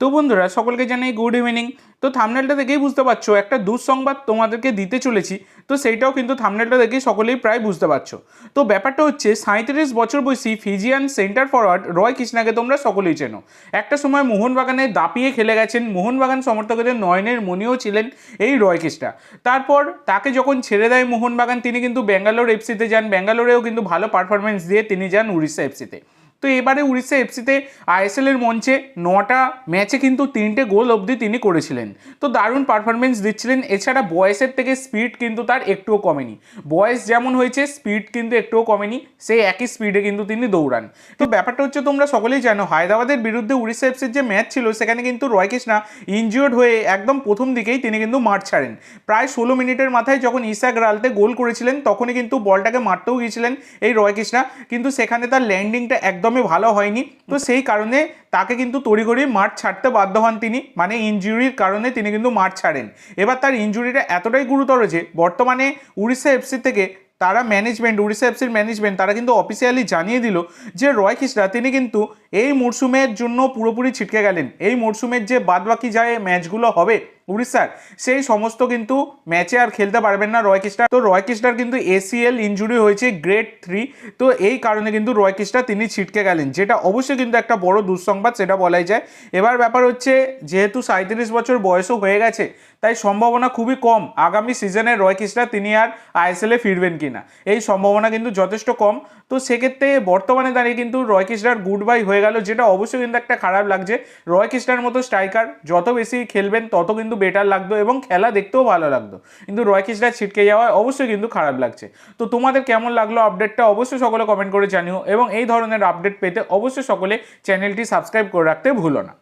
তো বন্ধুরা, সকলকে জানাই গুড ইভিনিং তো থামনেলটা দেখেই বুঝতে পারছ, একটা দুঃসংবাদ তোমাদেরকে দিতে চলেছি, তো সেইটাও কিন্তু থামনেলটা দেখেই সকলেই প্রায় বুঝতে পারছ। তো ব্যাপারটা হচ্ছে সাঁত্রিশ বছর বয়সী ফিজিয়ান সেন্টার ফরওয়ার্ড রয় কৃষ্ণাকে তোমরা সকলেই চেনো। একটা সময় মোহনবাগানে দাপিয়ে খেলে গেছেন, মোহনবাগান সমর্থকদের নয়নের মনিও ছিলেন এই রয় কৃষ্ণা। তারপর তাকে যখন ছেড়ে দেয় মোহনবাগান, তিনি কিন্তু ব্যাঙ্গালোর এফসিতে যান ব্যাঙ্গালোরেও কিন্তু ভালো পারফরমেন্স দিয়ে তিনি যান উড়িষ্যা এফসিতে তো এবারে উড়িষ্যা এফসিতে আইএসএল এর মঞ্চে নটা ম্যাচে কিন্তু তিনটে গোল অবধি তিনি করেছিলেন। তো দারুণ পারফরমেন্স দিচ্ছিলেন। এছাড়া বয়সের থেকে স্পিড কিন্তু তার একটুও কমেনি। বয়স যেমন হয়েছে স্পিড কিন্তু একটুও কমেনি। সেই একই স্পিডে কিন্তু তিনি দৌড়ান। তো ব্যাপারটা হচ্ছে, তোমরা সকলেই জানো, হায়দ্রাবাদের বিরুদ্ধে উড়িষ্যা এফসির যে ম্যাচ ছিল, সেখানে কিন্তু রয় কৃষ্ণা ইনজিওর্ড হয়ে একদম প্রথম দিকেই তিনি কিন্তু মাঠ ছাড়েন। প্রায় ষোলো মিনিটের মাথায় যখন ইসাক রালতে গোল করেছিলেন, তখনই কিন্তু বলটাকে মারতেও গিয়েছিলেন এই রয় কৃষ্ণা। কিন্তু সেখানে তার ল্যান্ডিংটা একদমই ভালো হয়নি। তো সেই কারণে তাকে কিন্তু তড়িঘড়ি মাঠ ছাড়তে বাধ্য হন তিনি। মানে ইনজুরির কারণে তিনি কিন্তু মাঠ ছাড়েন। এবার তার ইনজুরিটা এতটাই গুরুতর যে, বর্তমানে উড়িষ্যা এফসি থেকে তারা ম্যানেজমেন্ট উড়িষ্যা এফসির ম্যানেজমেন্ট তারা কিন্তু অফিসিয়ালি জানিয়ে দিল যে, রয় কৃষ্ণা তিনি কিন্তু এই মরশুমের জন্য পুরোপুরি ছিটকে গেলেন। এই মরশুমের যে বাদবাকি যায় ম্যাচগুলো হবে উড়িষ্যার সেই সমস্ত কিন্তু ম্যাচে আর খেলতে পারবেন না রয় কৃষ্ণা তো রয় কৃষ্ণার কিন্তু এসিএল ইঞ্জুরি হয়েছে গ্রেড থ্রি তো এই কারণে কিন্তু রয় কৃষ্ণা তিনি ছিটকে গেলেন, যেটা অবশ্যই কিন্তু একটা বড় দুঃসংবাদ, সেটা বলাই যায়। এবার ব্যাপার হচ্ছে, যেহেতু সাঁত্রিশ বছর বয়সও হয়ে গেছে, তাই সম্ভাবনা খুবই কম। আগামী সিজনে রয় কৃষ্ণা তিনি আর আইএসএলে ফিরবেন কিনা, এই সম্ভাবনা কিন্তু যথেষ্ট কম। তো সেক্ষেত্রে বর্তমানে দাঁড়িয়ে কিন্তু রয় কৃষ্ণার গুড বাই হয়ে গেল, যেটা অবশ্যই কিন্তু একটা খারাপ লাগছে। রয় কৃষ্ণার মতো স্ট্রাইকার, যত বেশি খেলবেন, তত কিন্তু বেটার লাগতো এবং খেলা দেখতেও ভালো লাগতো। কিন্তু রয় কিসরা ছিটকে যাওয়ায় অবশ্যই কিন্তু খারাপ লাগছে। তো তোমাদের কেমন লাগল আপডেটটা অবশ্যই সকলে কমেন্ট করে জানিও এবং এই ধরনের আপডেট পেতে অবশ্যই সকলে চ্যানেলটি সাবস্ক্রাইব করে রাখতে ভুলো না।